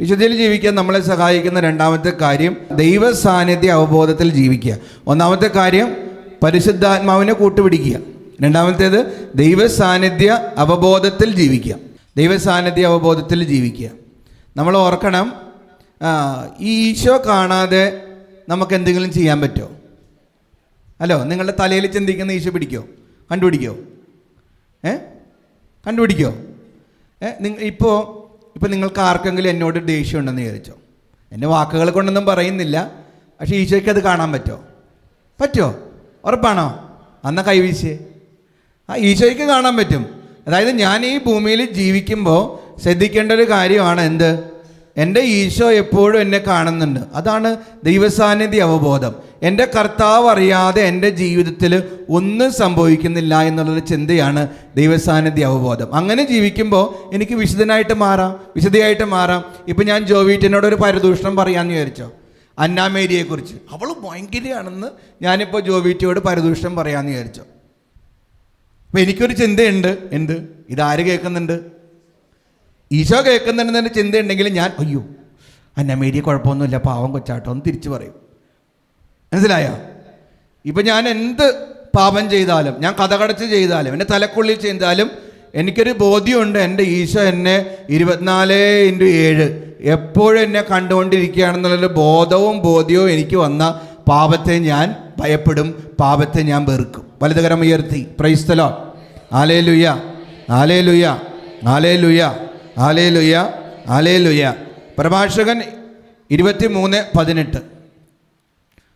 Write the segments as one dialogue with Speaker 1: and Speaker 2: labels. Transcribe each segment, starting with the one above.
Speaker 1: വിശുദ്ധിയിൽ ജീവിക്കാൻ നമ്മളെ സഹായിക്കുന്ന രണ്ടാമത്തെ കാര്യം ദൈവ സാന്നിധ്യ അവബോധത്തിൽ ജീവിക്കുക. ഒന്നാമത്തെ കാര്യം പരിശുദ്ധാത്മാവിനെ കൂട്ടുപിടിക്കുക. രണ്ടാമത്തേത് ദൈവ സാന്നിധ്യ അവബോധത്തിൽ ജീവിക്കുക. ദൈവ സാന്നിധ്യ അവബോധത്തിൽ ജീവിക്കുക. നമ്മൾ ഓർക്കണം ഈ ഈശോ കാണാതെ നമുക്ക് എന്തെങ്കിലും ചെയ്യാൻ പറ്റുമോ ഹലോ നിങ്ങളുടെ തലയിൽ ചിന്തിക്കുന്ന ഈശോ പിടിക്കോ? കണ്ടുപിടിക്കോ? ഏ? കണ്ടുപിടിക്കോ? ഏ നിങ്ങൾ ഇപ്പോൾ ഇപ്പോൾ നിങ്ങൾക്ക് ആർക്കെങ്കിലും എന്നോട് ദേഷ്യമുണ്ടെന്ന് വിചാരിച്ചോ എന്റെ വാക്കുകൾ കൊണ്ടൊന്നും പറയുന്നില്ല. പക്ഷേ ഈശോയ്ക്ക് അത് കാണാൻ പറ്റുമോ പറ്റുമോ ഉറപ്പാണോ? അന്ന കൈവീശിയേ ആ ഈശോയ്ക്ക് കാണാൻ പറ്റും. അതായത് ഞാൻ ഈ ഭൂമിയിൽ ജീവിക്കുമ്പോൾ ശ്രദ്ധിക്കേണ്ട ഒരു കാര്യമാണ് എന്ത്? എന്റെ ഈശോ എപ്പോഴും എന്നെ കാണുന്നുണ്ട്. അതാണ് ദൈവസാന്നിധ്യ അവബോധം. എന്റെ കർത്താവ് അറിയാതെ എന്റെ ജീവിതത്തിൽ ഒന്നും സംഭവിക്കുന്നില്ല എന്നുള്ളൊരു ചിന്തയാണ് ദൈവസാന്നിധ്യ അവബോധം. അങ്ങനെ ജീവിക്കുമ്പോൾ എനിക്ക് വിശുദ്ധനായിട്ട് മാറാം വിശുദ്ധയായിട്ട് മാറാം. ഇപ്പം ഞാൻ ജോവീറ്റിനോട് ഒരു പരിദൂഷണം പറയാമെന്ന് വിചാരിച്ചോ? അന്നാമേരിയെക്കുറിച്ച്. അവൾ ഭയങ്കരയാണെന്ന് ഞാനിപ്പോൾ ജോവീറ്റിയോട് പരിദൂഷണം പറയാമെന്ന് വിചാരിച്ചോ? അപ്പം എനിക്കൊരു ചിന്തയുണ്ട്. എന്ത്? ഇതാര് കേൾക്കുന്നുണ്ട്? ഈശോ കേൾക്കുന്നുണ്ടെന്നൊരു ചിന്തയുണ്ടെങ്കിൽ ഞാൻ അയ്യോ അന്നമേരിയെ കുഴപ്പമൊന്നുമില്ല പാവം കൊച്ചാട്ടോ എന്ന് തിരിച്ചു പറയും. മനസ്സിലായോ? ഇപ്പം ഞാൻ എന്ത് പാപം ചെയ്താലും ഞാൻ കഥകടച്ച് ചെയ്താലും എന്റെ തലക്കുള്ളിൽ ചെയ്താലും എനിക്കൊരു ബോധ്യമുണ്ട് എന്റെ ഈശോ എന്നെ ഇരുപത്തിനാല് ഇന്റു ഏഴ് എപ്പോഴും എന്നെ കണ്ടുകൊണ്ടിരിക്കുകയാണെന്നുള്ളൊരു ബോധവും ബോധ്യവും എനിക്ക് വന്ന പാപത്തെ ഞാൻ ഭയപ്പെടും പാപത്തെ ഞാൻ വെറുക്കും. വലതുകരം ഉയർത്തി. പ്രൈസ്തലോ ആലേ ലുയ്യ ആലേ ലുയ്യ ആലേ ലുയ്യ ആലേ ലുയ്യ ആലേ പ്രഭാഷകൻ ഇരുപത്തി മൂന്ന് പതിനെട്ട്.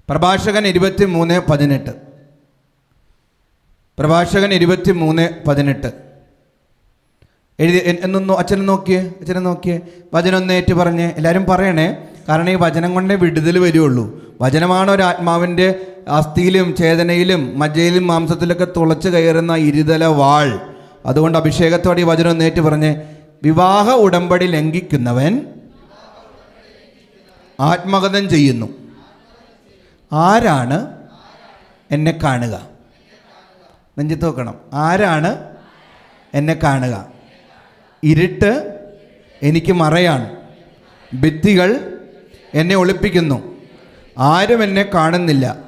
Speaker 1: പ്രഭാഷകൻ ഇരുപത്തി മൂന്ന് പതിനെട്ട്. പ്രഭാഷകൻ ഇരുപത്തി മൂന്ന് പതിനെട്ട്. എഴുതി എന്നൊന്നു അച്ഛനെ നോക്കിയേ അച്ഛനെ നോക്കിയേ. വചനം ഒന്ന് ഏറ്റു പറഞ്ഞേ. എല്ലാവരും പറയണേ കാരണം ഈ വചനം കൊണ്ടേ വിടുതൽ വരുള്ളൂ. വചനമാണ് ഒരു ആത്മാവിന്റെ അസ്ഥിയിലും ചേതനയിലും മജ്ജയിലും മാംസത്തിലൊക്കെ തുളച്ച് കയറുന്ന ഇരുതല വാൾ. അതുകൊണ്ട് അഭിഷേകത്തോടെ ഈ വചനം നേറ്റ് പറഞ്ഞേ. വിവാഹ ഉടമ്പടി ലംഘിക്കുന്നവൻ ആത്മകഥം ചെയ്യുന്നു. ആരാണ് എന്നെ കാണുക? നെഞ്ചത്ത് നോക്കണം ആരാണ് എന്നെ കാണുക? ഇരുട്ട് എനിക്ക് മറയാണ്. ഭിത്തികൾ എന്നെ ഒളിപ്പിക്കുന്നു. ആരും എന്നെ കാണുന്നില്ല.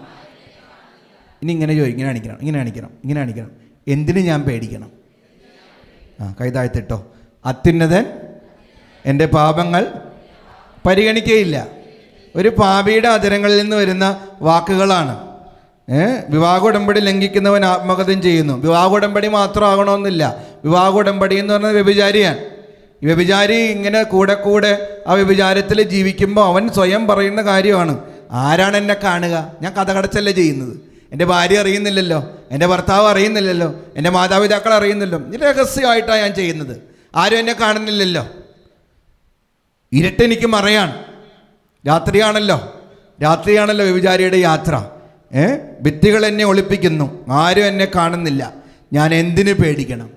Speaker 1: ഇനി ഇങ്ങനെ ചോദിക്കും. ഇങ്ങനെ കാണിക്കണം. ഇങ്ങനെ കാണിക്കണം. ഇങ്ങനെ കാണിക്കണം. എന്തിനു ഞാൻ പേടിക്കണം? ആ കൈ താഴ്ത്തിട്ടോ. അത്യുന്നതൻ എന്റെ പാപങ്ങൾ പരിഗണിക്കുകയില്ല ഒരു പാപിയുടെ അതിരങ്ങളിൽ നിന്ന് വരുന്ന വാക്കുകളാണ്. വിവാഹ ഉടമ്പടി ലംഘിക്കുന്നവൻ ആത്മകഥം ചെയ്യുന്നു. വിവാഹ ഉടമ്പടി മാത്രമാകണമെന്നില്ല വിവാഹ ഉടമ്പടി എന്ന് പറഞ്ഞത് വ്യഭിചാരിയാണ്. വ്യഭിചാരി ഇങ്ങനെ കൂടെ കൂടെ ആ വ്യഭിചാരത്തിൽ ജീവിക്കുമ്പോൾ അവൻ സ്വയം പറയുന്ന കാര്യമാണ്. ആരാണ് എന്നെ കാണുക? ഞാൻ കഥ കടച്ചല്ലേ ചെയ്യുന്നത്? എന്റെ ഭാര്യ അറിയുന്നില്ലല്ലോ. എന്റെ ഭർത്താവ് അറിയുന്നില്ലല്ലോ. എന്റെ മാതാപിതാക്കൾ അറിയുന്നില്ലല്ലോ. രഹസ്യമായിട്ടാണ് ഞാൻ ചെയ്യുന്നത്. ആരും എന്നെ കാണുന്നില്ലല്ലോ. ഇരട്ടെനിക്ക് മറയാണ്. രാത്രിയാണല്ലോ. രാത്രിയാണല്ലോ വ്യഭിചാരിയുടെ യാത്ര. ഏ? ഭിത്തികൾ എന്നെ ഒളിപ്പിക്കുന്നു. ആരും എന്നെ കാണുന്നില്ല. ഞാൻ എന്തിനു പേടിക്കണം?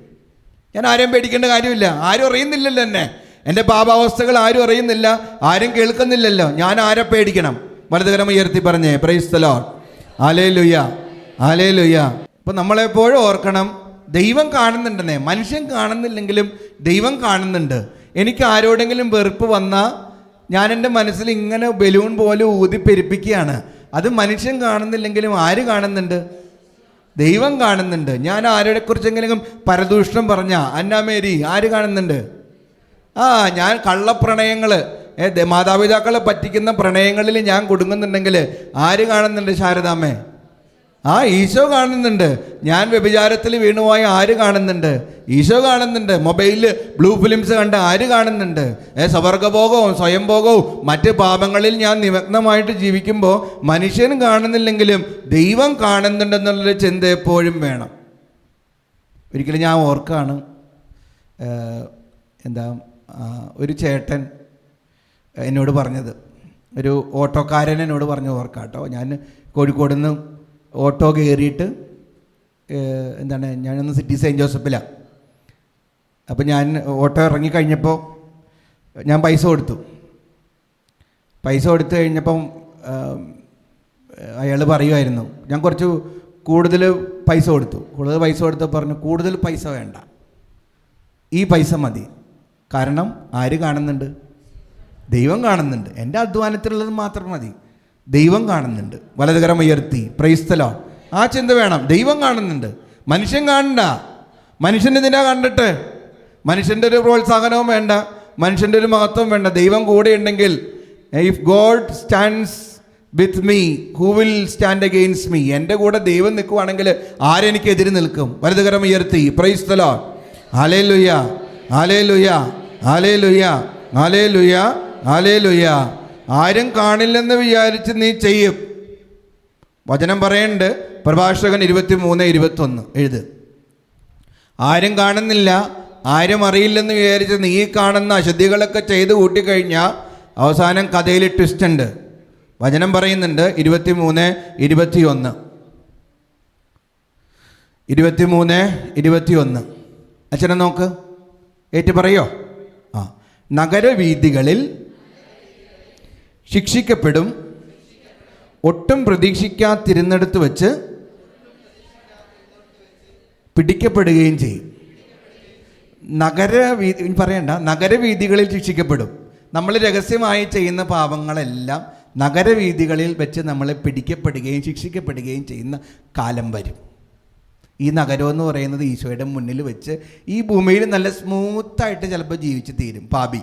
Speaker 1: ഞാൻ ആരെയും പേടിക്കേണ്ട കാര്യമില്ല. ആരും അറിയുന്നില്ലല്ലോ എന്നെ. എന്റെ പാപാവസ്ഥകൾ ആരും അറിയുന്നില്ല. ആരും കേൾക്കുന്നില്ലല്ലോ. ഞാൻ ആരെ പേടിക്കണം? വലതുകരം ഉയർത്തി പറഞ്ഞേ. പ്രൈസ്തലോ ആലേ ലുയ്യ ആലേ ലുയ്യ അപ്പം നമ്മളെപ്പോഴും ഓർക്കണം ദൈവം കാണുന്നുണ്ടെന്നേ. മനുഷ്യൻ കാണുന്നില്ലെങ്കിലും ദൈവം കാണുന്നുണ്ട്. എനിക്ക് ആരോടെങ്കിലും വെറുപ്പ് വന്നാൽ ഞാൻ എന്റെ മനസ്സിൽ ഇങ്ങനെ ബലൂൺ പോലെ ഊതി പെരുപ്പിക്കുകയാണ്. അത് മനുഷ്യൻ കാണുന്നില്ലെങ്കിലും ആര് കാണുന്നുണ്ട്? ദൈവം കാണുന്നുണ്ട്. ഞാൻ ആരുടെ കുറിച്ചെങ്കിലും പരദൂഷണം പറഞ്ഞ അന്നാമേരി ആര് കാണുന്നുണ്ട്? ആ ഞാൻ കള്ളപ്രണയങ്ങൾ മാതാപിതാക്കളെ പറ്റിക്കുന്ന പ്രണയങ്ങളിൽ ഞാൻ കൊടുങ്ങുന്നുണ്ടെങ്കിൽ ആര് കാണുന്നുണ്ട് ശാരദാമ്മേ? ആ ഈശോ കാണുന്നുണ്ട്. ഞാൻ വ്യഭിചാരത്തിൽ വീണുപോയ ആര് കാണുന്നുണ്ട്? ഈശോ കാണുന്നുണ്ട്. മൊബൈലിൽ ബ്ലൂ ഫിലിംസ് കണ്ട് ആര് കാണുന്നുണ്ട്? ഏ സവർഗഭോഗവും സ്വയംഭോഗവും മറ്റ് പാപങ്ങളിൽ ഞാൻ നിമഗ്നമായിട്ട് ജീവിക്കുമ്പോൾ മനുഷ്യൻ കാണുന്നില്ലെങ്കിലും ദൈവം കാണുന്നുണ്ടെന്നുള്ളൊരു ചിന്ത എപ്പോഴും വേണം. ഒരിക്കലും ഞാൻ ഓർക്കാണ്. എന്താ ഒരു ചേട്ടൻ എന്നോട് പറഞ്ഞത്. ഒരു ഓട്ടോക്കാരൻ എന്നോട് പറഞ്ഞു ഓർക്കാട്ടോ. ഞാൻ കോഴിക്കോട് നിന്ന് ഓട്ടോ കയറിയിട്ട് എന്താണ് ഞാനൊന്ന് സിറ്റി സെയിന്റ് ജോസഫിലാണ് അപ്പോൾ ഞാൻ ഓട്ടോ ഇറങ്ങിക്കഴിഞ്ഞപ്പോൾ ഞാൻ പൈസ കൊടുത്തു. പൈസ കൊടുത്തു കഴിഞ്ഞപ്പം അയാൾ പറയുമായിരുന്നു ഞാൻ കുറച്ച് കൂടുതൽ പൈസ കൊടുത്തു. കൂടുതൽ പൈസ കൊടുത്ത് പറഞ്ഞു കൂടുതൽ പൈസ വേണ്ട. ഈ പൈസ മതി. കാരണം ആര് കാണുന്നുണ്ട്? ദൈവം കാണുന്നുണ്ട്. എന്റെ അധ്വാനത്തിലുള്ളത് മാത്രം മതി. ദൈവം കാണുന്നുണ്ട്. വലതുകരം ഉയർത്തി. പ്രൈസ്തലോ ആ ചിന്ത വേണം. ദൈവം കാണുന്നുണ്ട്. മനുഷ്യൻ കാണണ്ട. മനുഷ്യൻ എന്തിനാ കണ്ടിട്ട്? മനുഷ്യന്റെ ഒരു പ്രോത്സാഹനവും വേണ്ട. മനുഷ്യന്റെ ഒരു മഹത്വം വേണ്ട. ദൈവം കൂടെ ഉണ്ടെങ്കിൽ if God stands with me who will stand against me എന്റെ കൂടെ ദൈവം നിൽക്കുവാണെങ്കിൽ ആരെനിക്ക് എതിര് നിൽക്കും? വലതുകരം ഉയർത്തി. പ്രൈസ്തലോ ആലേ ലുയ ആലേ ലുയ ആലേ ലുയ ആലേ ലുയ ആലേ ലുയ്യ ആരും കാണില്ലെന്ന് വിചാരിച്ച് നീ ചെയ്യും. വചനം പറയുന്നുണ്ട് പ്രഭാഷകൻ ഇരുപത്തി മൂന്ന് ഇരുപത്തൊന്ന്. എഴുത്. ആരും കാണുന്നില്ല. ആരും അറിയില്ലെന്ന് വിചാരിച്ച് നീ കാണുന്ന അശുദ്ധികളൊക്കെ ചെയ്ത് കൂട്ടിക്കഴിഞ്ഞാൽ അവസാനം കഥയിൽ ട്വിസ്റ്റ് ഉണ്ട്. വചനം പറയുന്നുണ്ട്. ഇരുപത്തി മൂന്ന് ഇരുപത്തി ഒന്ന് ഇരുപത്തി മൂന്ന് ഇരുപത്തി ഒന്ന് അച്ഛനെ നോക്ക്. ഏറ്റു പറയോ? ആ. നഗരവീഥികളിൽ ശിക്ഷിക്കപ്പെടും. ഒട്ടും പ്രതീക്ഷിക്കാതിരുന്നിടത്ത് വച്ച് പിടിക്കപ്പെടുകയും ചെയ്യും. നഗര വീതി പറയണ്ട. നഗരവീതികളിൽ ശിക്ഷിക്കപ്പെടും. നമ്മൾ രഹസ്യമായി ചെയ്യുന്ന പാപങ്ങളെല്ലാം നഗരവീതികളിൽ വെച്ച് നമ്മളെ പിടിക്കപ്പെടുകയും ശിക്ഷിക്കപ്പെടുകയും ചെയ്യുന്ന കാലം വരും. ഈ നഗരം എന്ന് പറയുന്നത് ഈശോയുടെ മുന്നിൽ വെച്ച് ഈ ഭൂമിയിൽ നല്ല സ്മൂത്തായിട്ട് ചിലപ്പോൾ ജീവിച്ച് തീരും. പാപി.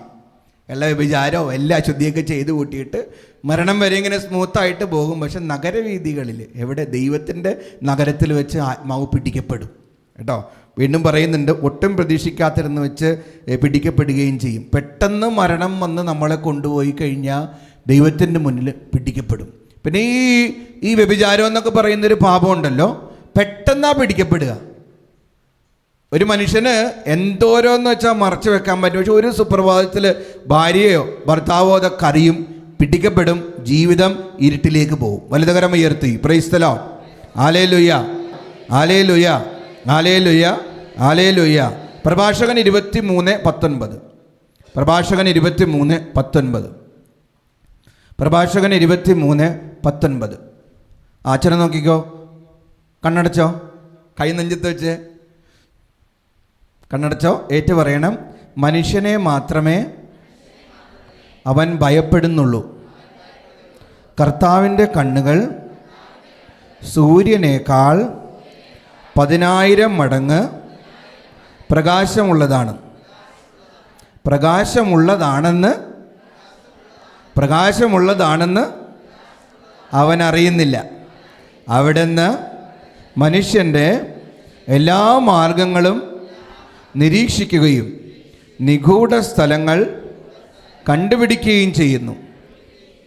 Speaker 1: എല്ലാ വിചാരമോ എല്ലാ ശുദ്ധിയൊക്കെ ചെയ്ത് കൂട്ടിയിട്ട് മരണം വരെ ഇങ്ങനെ സ്മൂത്തായിട്ട് പോകും. പക്ഷെ നഗരവീതികളിൽ എവിടെ ദൈവത്തിന്റെ നഗരത്തിൽ വെച്ച് ആത്മാവ് പിടിക്കപ്പെടും. കേട്ടോ? വീണ്ടും പറയുന്നുണ്ട് ഒട്ടും പ്രതീക്ഷിക്കാത്തിരുന്ന് വെച്ച് പിടിക്കപ്പെടുകയും ചെയ്യും. പെട്ടെന്ന് മരണം വന്ന് നമ്മളെ കൊണ്ടുപോയി കഴിഞ്ഞാൽ ദൈവത്തിന്റെ മുന്നിൽ പിടിക്കപ്പെടും. പിന്നെ ഈ ഈ വ്യഭിചാരം എന്നൊക്കെ പറയുന്നൊരു പാപമുണ്ടല്ലോ? പെട്ടെന്നാണ് പിടിക്കപ്പെടുക. ഒരു മനുഷ്യന് എന്തോരോന്ന് വെച്ചാൽ മറച്ചു വെക്കാൻ പറ്റും. പക്ഷെ ഒരു സുപ്രഭാതത്തിൽ ഭാര്യയോ ഭർത്താവോ അതൊക്കെ അറിയും പിടിക്കപ്പെടും ജീവിതം ഇരുട്ടിലേക്ക് പോകും. വലുതകരം ഉയർത്തി. പ്രൈസ്തലോ ആലേ ലുയ്യ ആലേ ലുയ്യ ആലേ ലുയ്യ ആലേ ലുയ്യ പ്രഭാഷകൻ ഇരുപത്തി മൂന്ന് പത്തൊൻപത്. പ്രഭാഷകൻ ഇരുപത്തി മൂന്ന് പത്തൊൻപത്. പ്രഭാഷകൻ ഇരുപത്തി മൂന്ന് പത്തൊൻപത്. ആച്ചനെ നോക്കിക്കോ. കണ്ണടച്ചോ? കൈ നെഞ്ചത്ത് വെച്ച്. കണ്ണടച്ചോ ഏറ്റു പറയണം മനുഷ്യനെ മാത്രമേ അവൻ ഭയപ്പെടുന്നുള്ളൂ. കർത്താവിന്റെ കണ്ണുകൾ സൂര്യനേക്കാൾ പതിനായിരം മടങ്ങ് പ്രകാശമുള്ളതാണ്. പ്രകാശമുള്ളതാണെന്ന് പ്രകാശമുള്ളതാണെന്ന് അവൻ അറിയുന്നില്ല. അവിടുന്ന് മനുഷ്യന്റെ എല്ലാ മാർഗങ്ങളും നിരീക്ഷിക്കുകയും നിഗൂഢ സ്ഥലങ്ങൾ കണ്ടുപിടിക്കുകയും ചെയ്യുന്നു.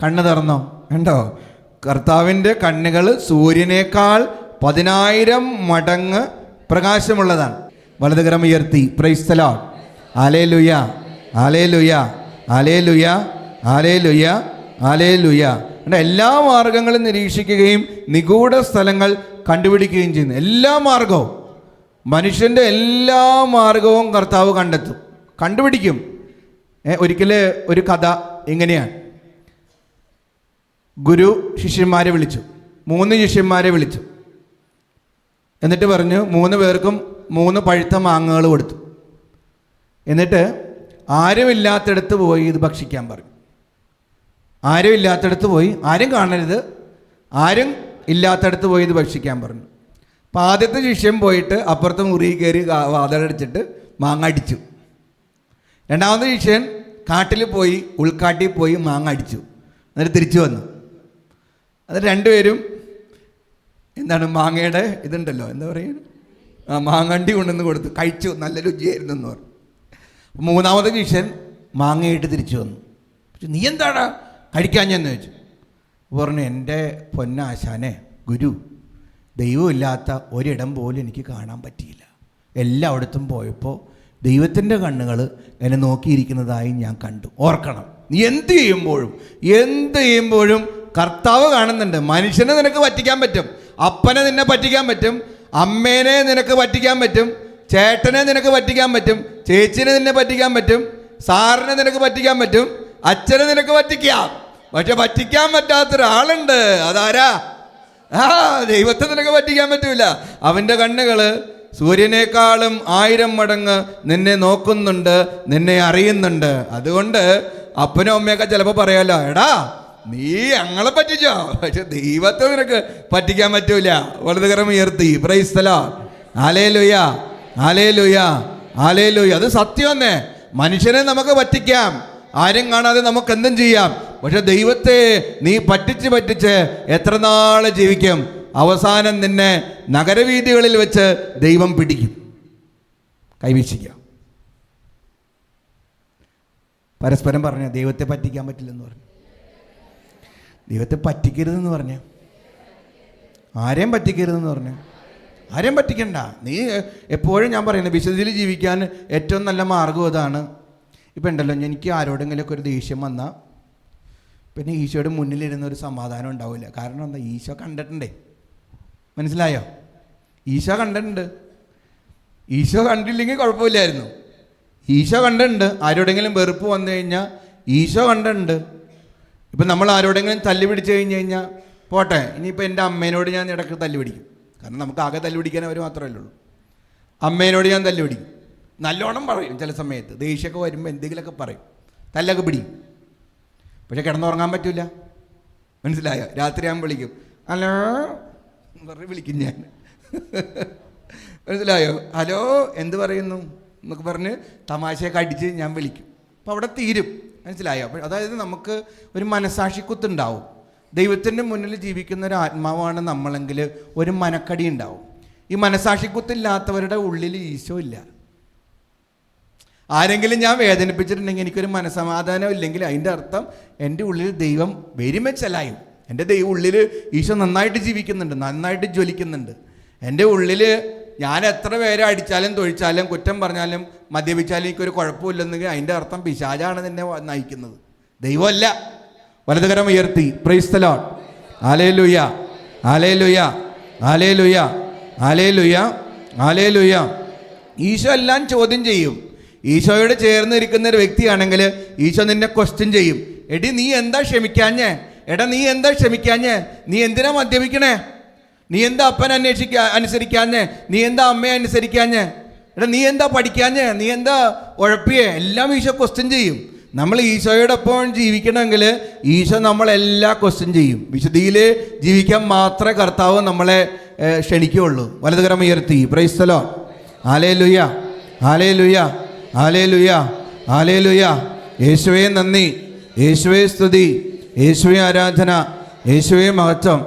Speaker 1: കണ്ണ് തുറന്നോ? കണ്ടോ? കർത്താവിന്റെ കണ്ണുകൾ സൂര്യനേക്കാൾ പതിനായിരം മടങ്ങ് പ്രകാശമുള്ളതാണ്. വലതുകരം ഉയർത്തി. പ്രൈസ്തലോ ആലേ ലുയ ആലേ ലുയ ആലേ ലുയ ആലേ ലുയ ആലേ ലുയ എല്ലാ മാർഗങ്ങളും നിരീക്ഷിക്കുകയും നിഗൂഢ സ്ഥലങ്ങൾ കണ്ടുപിടിക്കുകയും ചെയ്യുന്നു. എല്ലാ മാർഗവും. മനുഷ്യന്റെ എല്ലാ മാർഗവും കർത്താവ് കണ്ടെത്തും. കണ്ടുപിടിക്കും. ഒരിക്കലേ ഒരു കഥ ഇങ്ങനെയാണ്. ഗുരു ശിഷ്യന്മാരെ വിളിച്ചു. മൂന്ന് ശിഷ്യന്മാരെ വിളിച്ചു. എന്നിട്ട് പറഞ്ഞു മൂന്ന് പേർക്കും മൂന്ന് പഴുത്ത മാങ്ങകൾ കൊടുത്തു. എന്നിട്ട് ആരുമില്ലാത്തടത്ത് പോയി ഇത് ഭക്ഷിക്കാൻ പറഞ്ഞു. ആരും ഇല്ലാത്തടത്ത് പോയി ആരും കാണരുത്. ആരും ഇല്ലാത്തടത്ത് പോയി ഇത് ഭക്ഷിക്കാൻ പറഞ്ഞു. അപ്പം ആദ്യത്തെ ശിഷ്യൻ പോയിട്ട് അപ്പുറത്തെ മുറി കയറി വാതടിച്ചിട്ട് മാങ്ങ അടിച്ചു. രണ്ടാമത്തെ ശിഷ്യൻ കാട്ടിൽ പോയി ഉൾക്കാട്ടിൽ പോയി മാങ്ങ അടിച്ചു. എന്നിട്ട് തിരിച്ചു വന്നു. അത് രണ്ടുപേരും എന്താണ് മാങ്ങയുടെ ഇതുണ്ടല്ലോ എന്താ പറയുക? ആ മാങ്ങണ്ടി കൊണ്ടുവന്ന് കൊടുത്തു. കഴിച്ചു നല്ല രുചിയായിരുന്നു എന്ന് പറഞ്ഞു. മൂന്നാമത്തെ ശിഷ്യൻ മാങ്ങയായിട്ട് തിരിച്ചു വന്നു. പക്ഷെ നീ എന്താടാ കഴിക്കാഞ്ഞെന്ന് ചോദിച്ചു. അപ്പോൾ പറഞ്ഞു എന്റെ പൊന്നാശാനെ ഗുരു ദൈവമില്ലാത്ത ഒരിടം പോലും എനിക്ക് കാണാൻ പറ്റിയില്ല. എല്ലായിടത്തും പോയപ്പോൾ ദൈവത്തിന്റെ കണ്ണുകൾ എന്നെ നോക്കിയിരിക്കുന്നതായി ഞാൻ കണ്ടു. ഓർക്കണം. നീ എന്ത് ചെയ്യുമ്പോഴും എന്ത് ചെയ്യുമ്പോഴും കർത്താവ് കാണുന്നുണ്ട്. മനുഷ്യനെ നിനക്ക് പറ്റിക്കാൻ പറ്റും. അപ്പനെ നിന്നെ പറ്റിക്കാൻ പറ്റും. അമ്മേനെ നിനക്ക് പറ്റിക്കാൻ പറ്റും. ചേട്ടനെ നിനക്ക് പറ്റിക്കാൻ പറ്റും. ചേച്ചിനെ നിന്നെ പറ്റിക്കാൻ പറ്റും. സാറിനെ നിനക്ക് പറ്റിക്കാൻ പറ്റും. അച്ഛനെ നിനക്ക് പറ്റിക്കാം. പക്ഷെ പറ്റിക്കാൻ പറ്റാത്തൊരാളുണ്ട്. അതാരാ? ആ ദൈവത്തെ നിനക്ക് പറ്റിക്കാൻ പറ്റൂല. അവന്റെ കണ്ണുകൾ സൂര്യനേക്കാളും ആയിരം മടങ്ങ് നിന്നെ നോക്കുന്നുണ്ട് നിന്നെ അറിയുന്നുണ്ട്. അതുകൊണ്ട് അപ്പനും അമ്മയൊക്കെ ചിലപ്പോൾ പറയാലോ എടാ നീ ഞങ്ങളെ പറ്റിച്ചോ? പക്ഷെ ദൈവത്തെ നിനക്ക് പറ്റിക്കാൻ പറ്റൂല. വലതുകരം ഉയർത്തി പ്രൈസ്തലോ ആലേ ലുയ ആലേ ലുയ ആലേ അത് സത്യം തന്നെ. മനുഷ്യനെ നമുക്ക് പറ്റിക്കാം. ആരും കാണാതെ നമുക്ക് എന്തും ചെയ്യാം. പക്ഷെ ദൈവത്തെ നീ പറ്റിച്ച് പറ്റിച്ച് എത്ര നാൾ ജീവിക്കും? അവസാനം നിന്നെ നഗരവീതികളിൽ വെച്ച് ദൈവം പിടിക്കും. കൈവീക്ഷിക്കുക. പരസ്പരം പറഞ്ഞ ദൈവത്തെ പറ്റിക്കാൻ പറ്റില്ലെന്ന് പറഞ്ഞു. ദൈവത്തെ പറ്റിക്കരുതെന്ന് പറഞ്ഞ. ആരെയും പറ്റിക്കരുതെന്ന് പറഞ്ഞു. ആരെയും പറ്റിക്കണ്ട. നീ എപ്പോഴും ഞാൻ പറയുന്നത് വിശുദ്ധിയിൽ ജീവിക്കാൻ ഏറ്റവും നല്ല മാർഗം അതാണ് ഇപ്പം ഉണ്ടല്ലോ എനിക്ക് ആരോടെങ്കിലുമൊക്കെ ഒരു ദേഷ്യം വന്നാൽ പിന്നെ ഈശോയുടെ മുന്നിലിരുന്ന ഒരു സമാധാനം ഉണ്ടാവില്ല. കാരണം എന്താ? ഈശോ കണ്ടിട്ടുണ്ടേ. മനസ്സിലായോ? ഈശോ കണ്ടിട്ടുണ്ട്. ഈശോ കണ്ടില്ലെങ്കിൽ കുഴപ്പമില്ലായിരുന്നു. ഈശോ കണ്ടിട്ടുണ്ട്. ആരോടെങ്കിലും വെറുപ്പ് വന്നു കഴിഞ്ഞാൽ ഈശോ കണ്ടിട്ടുണ്ട്. ഇപ്പം നമ്മൾ ആരോടെങ്കിലും തല്ലി പിടിച്ചു കഴിഞ്ഞ് കഴിഞ്ഞാൽ പോട്ടെ ഇനിയിപ്പോൾ എന്റെ അമ്മേനോട് ഞാൻ ഇടയ്ക്ക് തല്ലി പിടിക്കും. കാരണം നമുക്ക് ആകെ തല്ലി പിടിക്കാൻ അവർ മാത്രമല്ലേ ഉള്ളൂ. അമ്മേനോട് ഞാൻ തല്ലി പിടിക്കും. നല്ലോണം പറയും ചില സമയത്ത്. ദേഷ്യമൊക്കെ വരുമ്പോൾ എന്തെങ്കിലുമൊക്കെ പറയും. തല്ലൊക്കെ പിടി പക്ഷെ കിടന്നുറങ്ങാൻ പറ്റില്ല മനസ്സിലായോ? രാത്രി ഞാൻ വിളിക്കും. ഹലോ? പറഞ്ഞ് വിളിക്കും ഞാൻ. മനസ്സിലായോ? ഹലോ? എന്ത് പറയുന്നു? എന്നൊക്കെ പറഞ്ഞ് തമാശയൊക്കെ അടിച്ച് ഞാൻ വിളിക്കും. അപ്പോൾ അവിടെ തീരും. മനസ്സിലായോ? അപ്പോൾ അതായത് നമുക്ക് ഒരു മനസാക്ഷിക്കുത്തുണ്ടാവും. ദൈവത്തിന്റെ മുന്നിൽ ജീവിക്കുന്ന ഒരു ആത്മാവാണ് നമ്മളെങ്കിൽ ഒരു മനക്കടി ഉണ്ടാവും. ഈ മനസാക്ഷിക്കുത്തില്ലാത്തവരുടെ ഉള്ളിൽ ഈശോ ഇല്ല. ആരെങ്കിലും ഞാൻ വേദനിപ്പിച്ചിട്ടുണ്ടെങ്കിൽ എനിക്കൊരു മനസമാധാനം ഇല്ലെങ്കിൽ അതിന്റെ അർത്ഥം എന്റെ ഉള്ളിൽ ദൈവം വെരിമച്ചലായും എന്റെ ദൈവം ഉള്ളിൽ ഈശോ നന്നായിട്ട് ജീവിക്കുന്നുണ്ട് നന്നായിട്ട് ജ്വലിക്കുന്നുണ്ട്. എന്റെ ഉള്ളിൽ ഞാൻ എത്ര പേരെ അടിച്ചാലും തൊഴിച്ചാലും കുറ്റം പറഞ്ഞാലും മദ്യപിച്ചാലും എനിക്കൊരു കുഴപ്പമില്ലെന്നെങ്കിൽ അതിന്റെ അർത്ഥം പിശാചാണ് നിന്നെ നയിക്കുന്നത്. ദൈവമല്ല. വലതുകരം ഉയർത്തി. പ്രൈസ്തലോൺ ആലേ ലുയ ആലേ ലുയ ആലേ ലുയ ആലേ ലുയ ആലേ ലുയ ഈശോ എല്ലാം ചോദ്യം ചെയ്യും. ഈശോയോട് ചേർന്ന് ഇരിക്കുന്ന ഒരു വ്യക്തിയാണെങ്കിൽ ഈശോ നിന്നെ ക്വസ്റ്റ്യൻ ചെയ്യും. എടി നീ എന്താ ക്ഷമിക്കാഞ്ഞേ? എടാ നീ എന്താ ക്ഷമിക്കാഞ്ഞേ? നീ എന്തിനാ മദ്യപിക്കണേ? നീ എന്താ അപ്പനെ അന്വേഷിക്കാ അനുസരിക്കാഞ്ഞേ? നീ എന്താ അമ്മയെ അനുസരിക്കാഞ്ഞേ? എടാ നീ എന്താ പഠിക്കാഞ്ഞേ? നീ എന്താ ഉഴപ്പിയേ? എല്ലാം ഈശോ ക്വസ്റ്റ്യൻ ചെയ്യും. നമ്മൾ ഈശോയോടൊപ്പം ജീവിക്കണമെങ്കിൽ ഈശോ നമ്മളെല്ലാ ക്വസ്റ്റ്യൻ ചെയ്യും. വിശുദ്ധിയിൽ ജീവിക്കാൻ മാത്രമേ കർത്താവ് നമ്മളെ ക്ഷണിക്കുകയുള്ളൂ. വലതുകരം ഉയർത്തി. പ്രൈസ്തലോ ആലേ ലുയ്യ ആലേ ലുയ്യ ആലേ ലുയ്യ ആലേ യേശുവേ നന്ദി യേശുവേ സ്തുതി യേശുവേ ആരാധന യേശുവേ മഹത്വം.